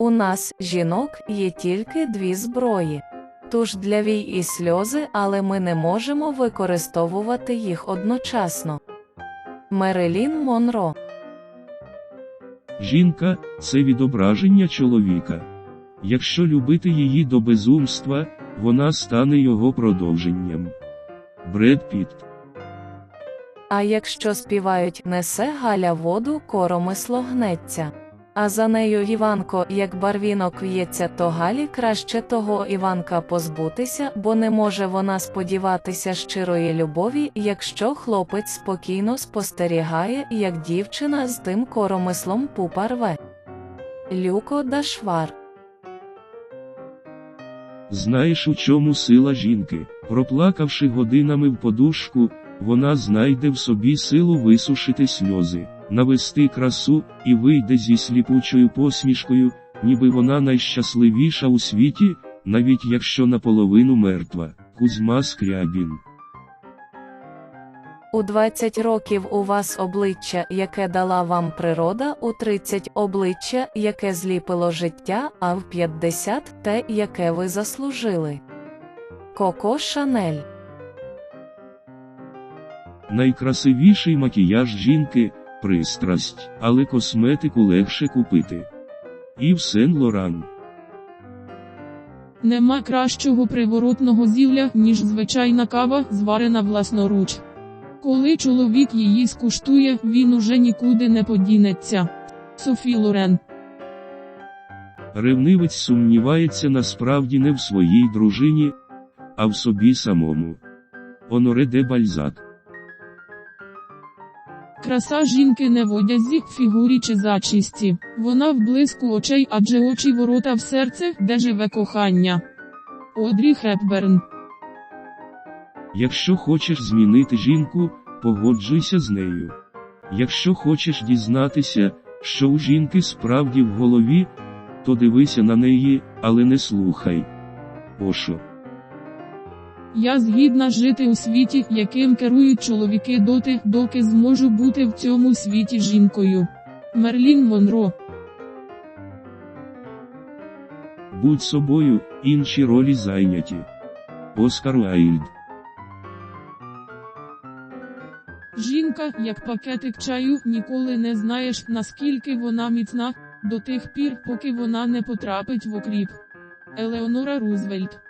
У нас, жінок, є тільки дві зброї. Туш для вій і сльози, але ми не можемо використовувати їх одночасно. Мерелін Монро Жінка це відображення чоловіка. Якщо любити її до безумства, вона стане його продовженням. Бред Піт. А якщо співають Несе Галя воду, коромисло гнеться. А за нею Іванко, як барвінок в'ється, то Галі краще того Іванка позбутися, бо не може вона сподіватися щирої любові, якщо хлопець спокійно спостерігає, як дівчина з тим коромислом пупа рве. Люко Дашвар Знаєш, у чому сила жінки? Проплакавши годинами в подушку, вона знайде в собі силу висушити сльози, навести красу і вийде зі сліпучою посмішкою, ніби вона найщасливіша у світі, навіть якщо наполовину мертва. Кузьма Скрябін. У 20 років у вас обличчя, яке дала вам природа, у 30 обличчя, яке зліпило життя, а в 50 те, яке ви заслужили. Коко Шанель Найкрасивіший макіяж жінки пристрасть, але косметику легше купити. Ів Сен Лоран. Нема кращого приворотного зілля, ніж звичайна кава, зварена власноруч. Коли чоловік її скуштує, він уже нікуди не подінеться. Софі Лорен. Ревнивець сумнівається насправді не в своїй дружині, а в собі самому. Оноре де Бальзак. Краса жінки не в одязі, фігурі чи зачісті. Вона в блиску очей, адже очі ворота в серце, де живе кохання. Одрі Хепберн. Якщо хочеш змінити жінку, погоджуйся з нею. Якщо хочеш дізнатися, що у жінки справді в голові, то дивися на неї, але не слухай. Ошо. Я згідна жити у світі, яким керують чоловіки доти, доки зможу бути в цьому світі жінкою. Мерлін Монро. Будь собою, інші ролі зайняті. Оскар Уайльд. Жінка, як пакетик чаю, ніколи не знаєш, наскільки вона міцна, до тих пір, поки вона не потрапить в окріп. Елеонора Рузвельт.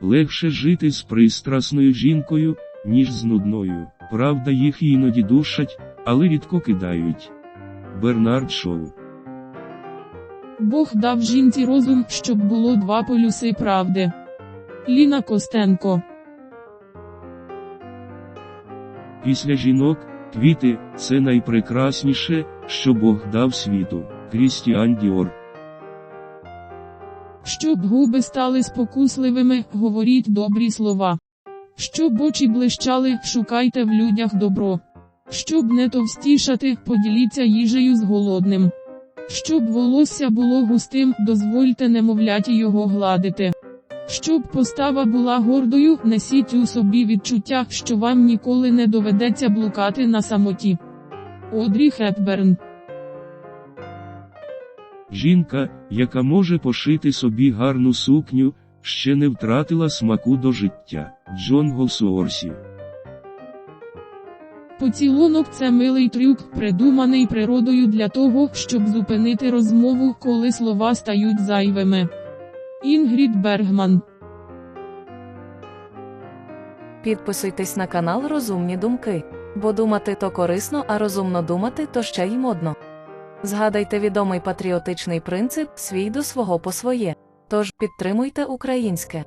Легше жити з пристрасною жінкою, ніж з нудною. Правда, їх іноді душать, але рідко кидають. Бернард Шоу. Бог дав жінці розум, щоб було два полюси правди. Ліна Костенко. Після жінок, квіти це найпрекрасніше, що Бог дав світу. Крістіан Діор. Щоб губи стали спокусливими, говоріть добрі слова. Щоб очі блищали, шукайте в людях добро. Щоб не товстішати, поділіться їжею з голодним. Щоб волосся було густим, дозвольте немовляті його гладити. Щоб постава була гордою, несіть у собі відчуття, що вам ніколи не доведеться блукати на самоті. Одрі Хепберн Жінка, яка може пошити собі гарну сукню, ще не втратила смаку до життя. Джон Голсуорсі. Поцілунок це милий трюк, придуманий природою для того, щоб зупинити розмову, коли слова стають зайвими. Інгрід Бергман Підписуйтесь на канал Розумні Думки, бо думати то корисно, а розумно думати то ще й модно. Згадайте відомий патріотичний принцип свій до свого по своє. Тож підтримуйте українське.